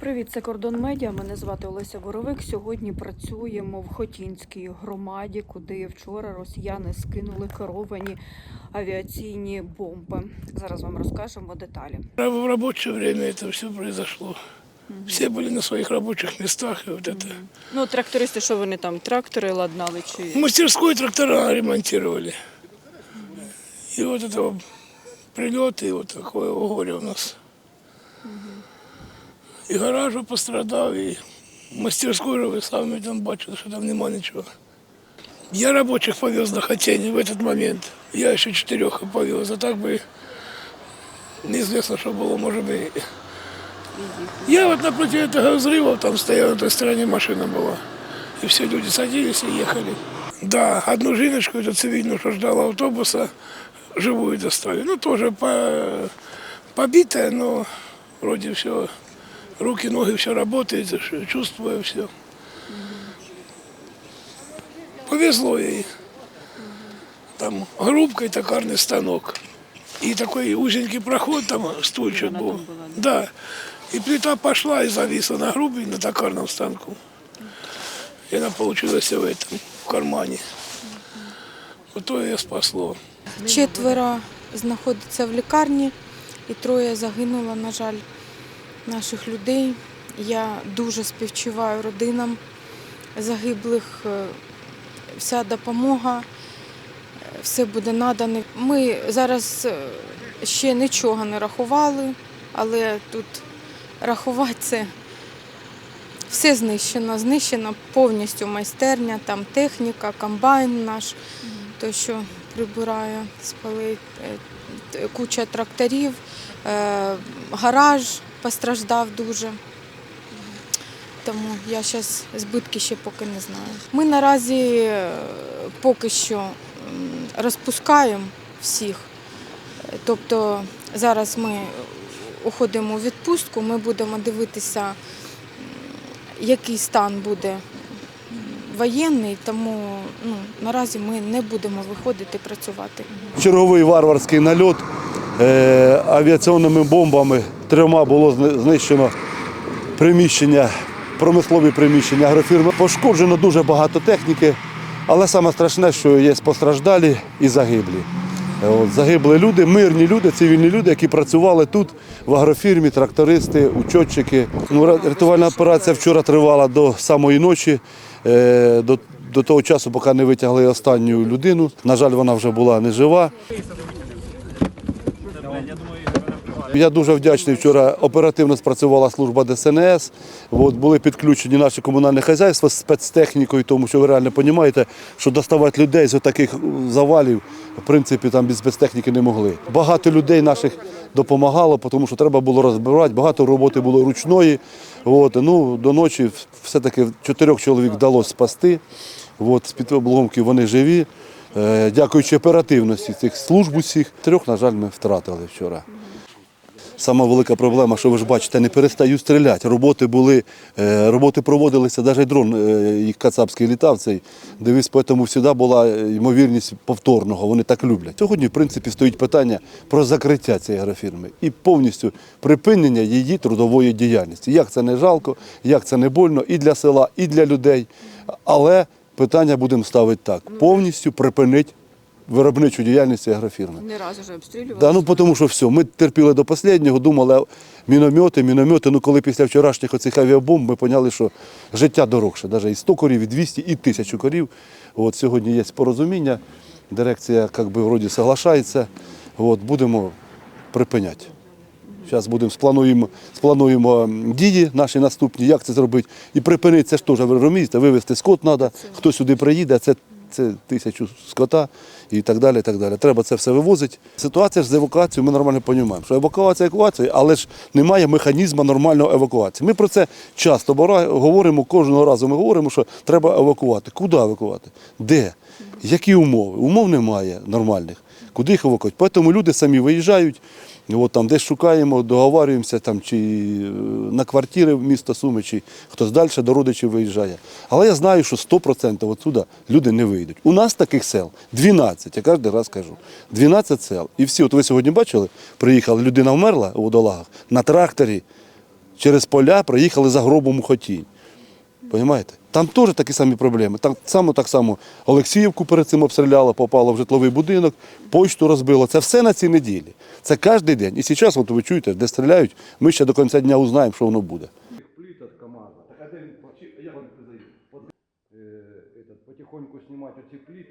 Привіт, це Кордон Медіа. Мене звати Олеся Боровик. Сьогодні працюємо в Хотінській громаді, куди вчора росіяни скинули керовані авіаційні бомби. Зараз вам розкажемо деталі. В рабочее время это все произошло. Все были на своих рабочих местах. И вот это. Ну, трактористи, що вони там трактори ладнали чи В мастерской трактора ремонтировали. И вот это прилет, и вот такое горе у нас. І гараж пострадав, і мастерской же ви самі там бачили, що там нема нічого. Я рабочих повез на Хотень в этот момент. Я ще чотирьох повез, а так би неизвестно, що було, може би. Я вот напротив этого взрыва там стоял, на той стороне машина была. И все люди садились и ехали. Да, одну жиночку, эту цивильную, что ждала автобуса, живую достали. Ну, тоже по, побитая, но вроде все, руки, ноги, все работает, чувствую все. Повезло ей. Там грубка и токарный станок. И такой узенький проход, там стульчик был. Да. И плита пошла и зависла на грубой, на токарном станку. И она получилась в этом, в кармане. Вот то ее спасло. Четверо знаходяться в лікарні і троє загинуло, на жаль, наших людей. Я дуже співчуваю родинам загиблих. Е, Вся допомога, е, все буде надане. Ми зараз е, ще нічого не рахували, але тут рахувати це все знищено. Знищена повністю майстерня, там техніка, комбайн наш, той, що прибирає, спалить, куча тракторів, гараж постраждав дуже. Тому я зараз збитки ще поки не знаю. Ми наразі е, поки що розпускаємо всіх. Тобто зараз ми уходимо у відпустку, ми будемо дивитися, який стан буде воєнний, тому ну, наразі ми не будемо виходити працювати. черговий варварський нальот авіаційними бомбами. Трьома було знищено приміщення, промислові приміщення агрофірми. Пошкоджено дуже багато техніки, але саме страшне, що є постраждалі і загиблі. Е, От, загибли люди, мирні люди, цивільні люди, які працювали тут в агрофірмі, трактористи, учетчики. Ну, рятувальна операція вчора тривала до самої ночі, е, до, до того часу, поки не витягли останню людину. На жаль, вона вже була не жива. Я дуже вдячний. Вчора оперативно спрацювала служба ДСНС. От, були підключені наші комунальні хазяйства з спецтехнікою, тому що ви реально розумієте, що доставати людей з таких завалів, в принципі, там без спецтехніки не могли. Багато людей наших допомагало, тому що треба було розбирати, багато роботи було ручної. От, ну, до ночі все-таки чотирьох чоловік вдалося спасти. От, з-під обломків вони живі. Е, Дякуючи оперативності цих служб усіх, трьох, на жаль, ми втратили вчора. Сама велика проблема, що ви ж бачите, не перестають стріляти. Роботи були, е, роботи проводилися, навіть дрон е, і кацапський літав цей. Дивись, тому завжди була ймовірність повторного. Вони так люблять. Сьогодні, в принципі, стоїть питання про закриття цієї агрофірми і повністю припинення її трудової діяльності. Як це не жалко, як це не больно і для села, і для людей. Але питання будемо ставити так: повністю припинити виробничу діяльність цієї агрофірми. не раз вже обстрілювали? Да, ну тому що все, ми терпіли до останнього, думали, міномети, міномети. Ну коли після вчорашніх оцих авіабомб ми поняли, що життя дорогше, навіть і 100 корів, і 200, і 1000 корів. От сьогодні є порозуміння, дирекція як би, вроді соглашається. От, будемо припиняти. Зараз будемо сплануємо, сплануємо дії наші наступні, як це зробити. І припинити, це ж теж розумієте, вивезти скот треба, хто сюди приїде, це, це тисячу скота і так далі. так далі. Треба це все вивозити. Ситуація ж з евакуацією ми нормально розуміємо, що евакуація евакуація, але ж немає механізму нормальної евакуації. Ми про це часто говоримо, кожного разу ми говоримо, що треба евакувати. Куди евакувати? Де? Які умови? Умов немає нормальних. Куди їх евакувати? Тому люди самі виїжджають. От там десь шукаємо, договорюємося там, чи е, на квартири в місто Суми, чи хтось далі до родичів виїжджає. Але я знаю, що 100% отсюди люди не вийдуть. У нас таких сел 12, я кожен раз кажу. 12 сел. І всі, от ви сьогодні бачили, приїхали, людина вмерла у водолагах на тракторі. через поля проїхали за гробом у Хотінь. Понимаєте? Там теж такі самі проблеми. Там само так само Олексіївку перед цим обстріляла, попало в житловий будинок, почту розбило. Це все на цій неділі. Це кожен день. І зараз, от ви чуєте, де стріляють, ми ще до кінця дня узнаємо, що воно буде. Де він, як він Потихоньку знімати оці пліти.